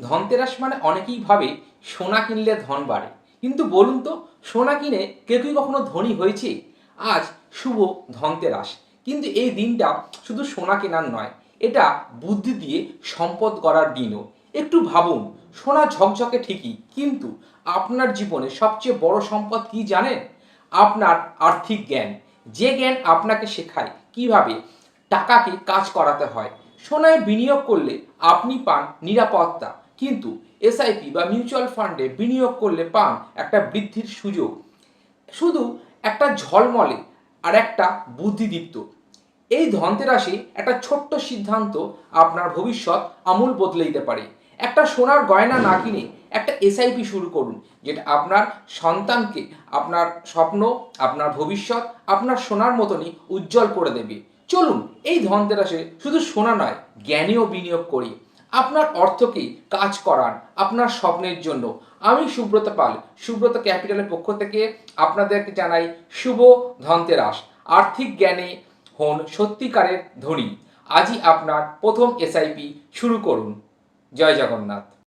ধনতেরাস মানে অনেকেই ভাবে সোনা কিনলে ধন বাড়ে। কিন্তু বলুন তো, সোনা কিনে কেউ কি কখনো ধনী হয়েছে? আজ শুভ ধনতেরাস। কিন্তু এই দিনটা শুধু সোনা কেনার নয়, এটা বুদ্ধি দিয়ে সম্পদ গড়ার দিনও। একটু ভাবুন, সোনা ঝকঝকে ঠিকই, কিন্তু আপনার জীবনে সবচেয়ে বড় সম্পদ কি জানেন? আপনার আর্থিক জ্ঞান। যে জ্ঞান আপনাকে শেখায় কীভাবে টাকাকে কাজ করাতে হয়। সোনায় বিনিয়োগ করলে আপনি পান নিরাপত্তা। কিন্তু এসআইপি বা মিউচুয়াল ফান্ডে বিনিয়োগ করলে পান একটা বৃদ্ধির সুযোগ। শুধু একটা ঝলমলে আর একটা বুদ্ধিদীপ্ত। এই ধনতেরাসে একটা ছোট্ট সিদ্ধান্ত আপনার ভবিষ্যৎ আমূল বদলে দিতে পারে। একটা সোনার গয়না না কিনে একটা এসআইপি শুরু করুন, যেটা আপনার সন্তানকে আপনার স্বপ্ন, আপনার ভবিষ্যৎ, আপনার সোনার মতনই উজ্জ্বল করে দেবে। চলুন, এই ধনতেরাসে শুধু সোনা নয়, জ্ঞানেও বিনিয়োগ করি। আপনার অর্থকে কাজ করান আপনার স্বপ্নের জন্য। আমি সুব্রত পাল, সুব্রত ক্যাপিটালের পক্ষ থেকে আপনাদেরকে জানাই শুভ ধনতেরাস। আর্থিক জ্ঞানে হন সত্যিকারের ধনী। আজই আপনার প্রথম এসআইপি শুরু করুন। জয় জগন্নাথ।